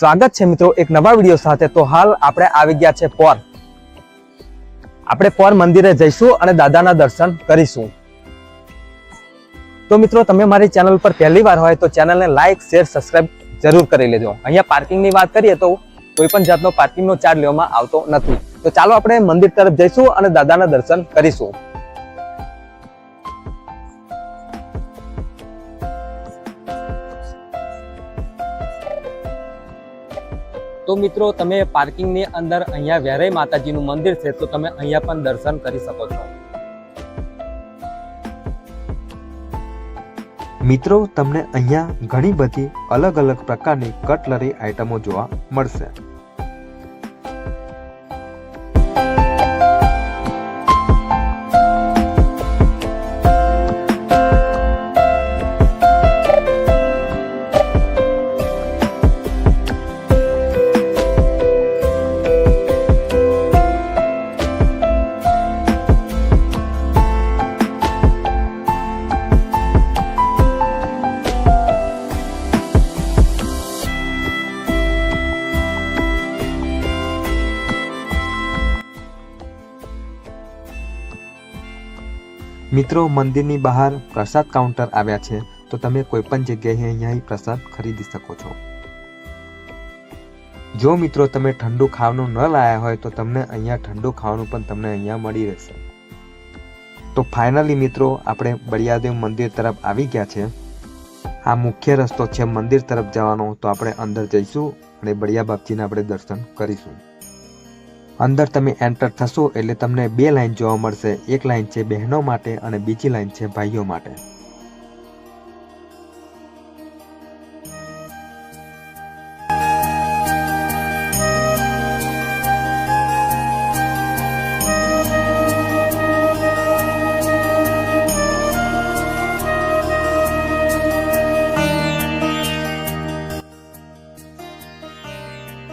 સ્વાગત છે મિત્રો એક નવા વીડિયો સાથે. તો હાલ આપણે આવી ગયા છે પોર આપણે પોર મંદિરે જઈશું અને દાદાના દર્શન કરીશું. તો મિત્રો, તમે મારી ચેનલ પર પહેલી વાર હોય તો ચેનલને લાઈક, શેર, સબસ્ક્રાઇબ જરૂર કરી લેજો. અહીંયા પાર્કિંગની વાત કરીએ તો કોઈ પણ જાતનો પાર્કિંગનો ચાર્જ લેવામાં આવતો નથી. તો ચાલો આપણે મંદિર તરફ જઈશું અને દાદાના દર્શન કરીશું. તો મિત્રો, તમે પાર્કિંગની અંદર અહીંયા વેરાઈ માતાજીનું મંદિર છે, તો તમે અહીંયા પણ દર્શન કરી શકો છો. મિત્રો, તમને અહીંયા ઘણી બધી અલગ અલગ પ્રકારની કટલરી આઇટમો જોવા મળશે. મિત્રો, મંદિરની બહાર પ્રસાદ કાઉન્ટર આવ્યા છે, તો તમે કોઈ પણ જગ્યાએ અહીંયા પ્રસાદ ખરીદી શકો છો. જો મિત્રો, તમે ઠંડુ ખાવાનું ન લાયા હોય, તો તમને અહીંયા ઠંડુ ખાવાનું પણ તમને અહીંયા મળી રહેશે. તો ફાઇનલી મિત્રો, આપણે બળિયાદેવ મંદિર તરફ આવી ગયા છે. આ મુખ્ય રસ્તો છે મંદિર તરફ જવાનો, તો આપણે અંદર જઈશું અને બળિયા બાપજીના આપણે દર્શન કરીશું. અંદર તમે એન્ટર થશો એટલે તમને બે લાઇન જોવા મળશે. એક લાઈન છે બહેનો માટે અને બીજી લાઈન છે ભાઈઓ માટે.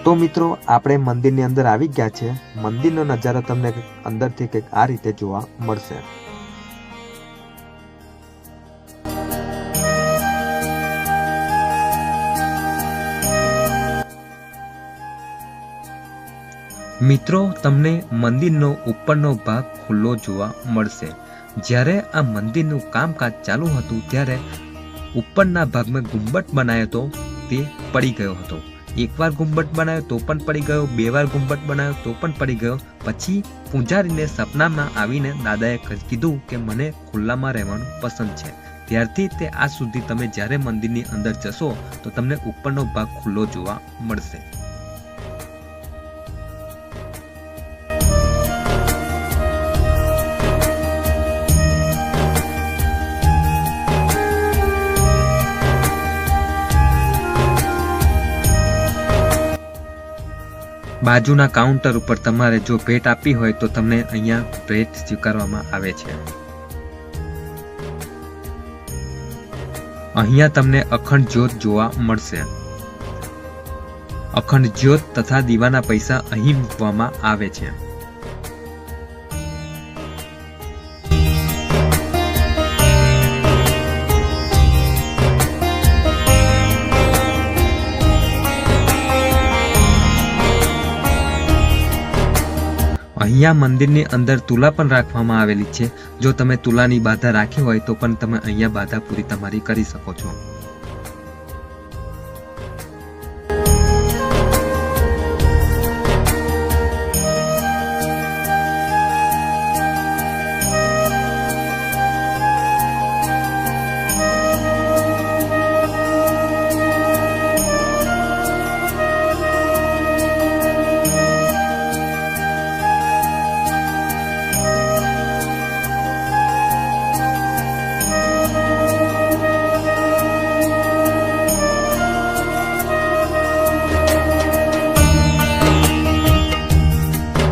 તો મિત્રો, આપણે મંદિરની અંદર આવી ગયા છે. મંદિરનો નજારો તમને અંદરથી કંઈક આ રીતે જોવા મળશે. મિત્રો, તમને મંદિરનો ઉપરનો ભાગ ખુલ્લો જોવા મળશે. જ્યારે આ મંદિરનું કામકાજ ચાલુ હતું, ત્યારે ઉપરના ભાગમાં ગુંબટ બનાવ્યો હતો, તે પડી ગયો હતો. એકવાર ગુંબટ બનાવ્યો તો પણ પડી ગયો બે વાર ગુંબટ બનાવ્યો તો પણ પડી ગયો. પછી પૂજારીને સપનામાં આવીને દાદાએ કીધું કે મને ખુલ્લામાં રહેવાનું પસંદ છે. ત્યારથી તે આજ સુધી તમે જ્યારે મંદિરની અંદર જશો તો તમને ઉપરનો ભાગ ખુલ્લો જોવા મળશે. બાજુના કાઉન્ટર ઉપર તમારે જો ભેટ આપવી હોય તો તમને અહીંયા ભેટ સ્વીકારવામાં આવે છે. અહીંયા તમને અખંડ જ્યોત જોવા મળશે. અખંડ જ્યોત તથા દીવાના પૈસા અહીં મૂકવામાં આવે છે. અહીંયા મંદિરની અંદર તુલા પણ રાખવામાં આવેલી છે. જો તમે તુલાની બાધા રાખી હોય તો પણ તમે અહીંયા બાધા પૂરી તમારી કરી શકો છો.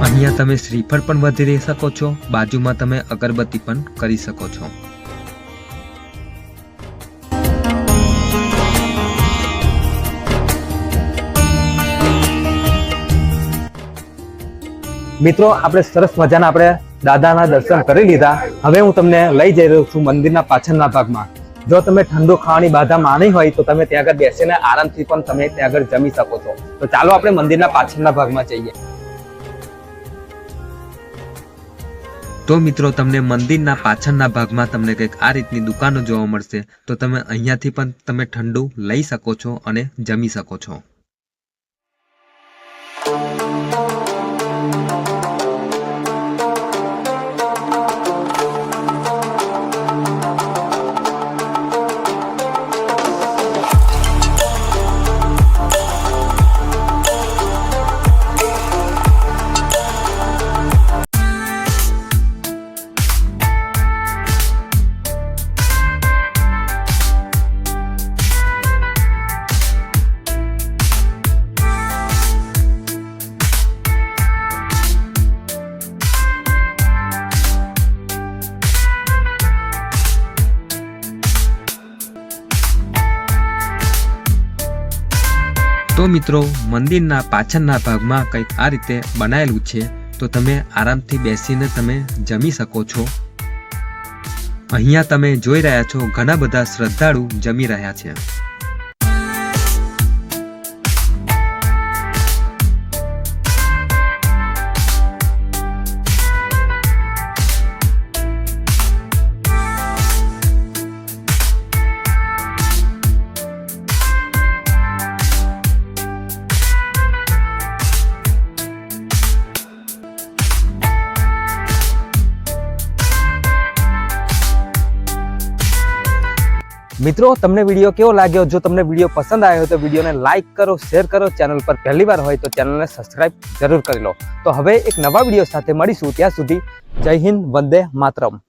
અહીંયા તમે શ્રીફળ પણ વધારી શકો છો, બાજુમાં તમે અગરબત્તી પણ કરી શકો છો. મિત્રો, આપણે સરસ મજાના આપણે દાદાના દર્શન કરી લીધા. હવે હું તમને લઈ જઈ રહ્યો છું મંદિરના પાછળના ભાગમાં. જો તમે ઠંડુ ખાવાની બાધા માની હોય, તો તમે ત્યાં આગળ બેસીને આરામથી પણ તમે ત્યાં આગળ જમી શકો છો. તો ચાલો આપણે મંદિરના પાછળના ભાગમાં જઈએ. તો મિત્રો, તમને મંદિરના પાછળના ભાગમાં તમને કંઈક આ રીતની દુકાનો જોવા મળશે. તો તમે અહીંયાથી પણ તમે ઠંડુ લઈ શકો છો અને જમી શકો છો. મિત્રો, મંદિરના પાછળના ભાગમાં કંઈક આ રીતે બનાવેલું છે, તો તમે આરામથી બેસીને તમે જમી શકો છો. અહીંયા તમે જોઈ રહ્યા છો, ઘણા બધા શ્રદ્ધાળુ જમી રહ્યા છે. મિત્રો, તમને વીડિયો કેવો લાગ્યો? જો તમને વીડિયો પસંદ આવ્યો તો વિડીયોને લાઇક કરો, શેર કરો. ચેનલ પર પહેલી વાર હોય તો ચેનલને સબસ્ક્રાઇબ જરૂર કરી લો. તો હવે એક નવા વીડિયો સાથે મળીશું. ત્યાં સુધી જય હિન્દ, વંદે માતરમ.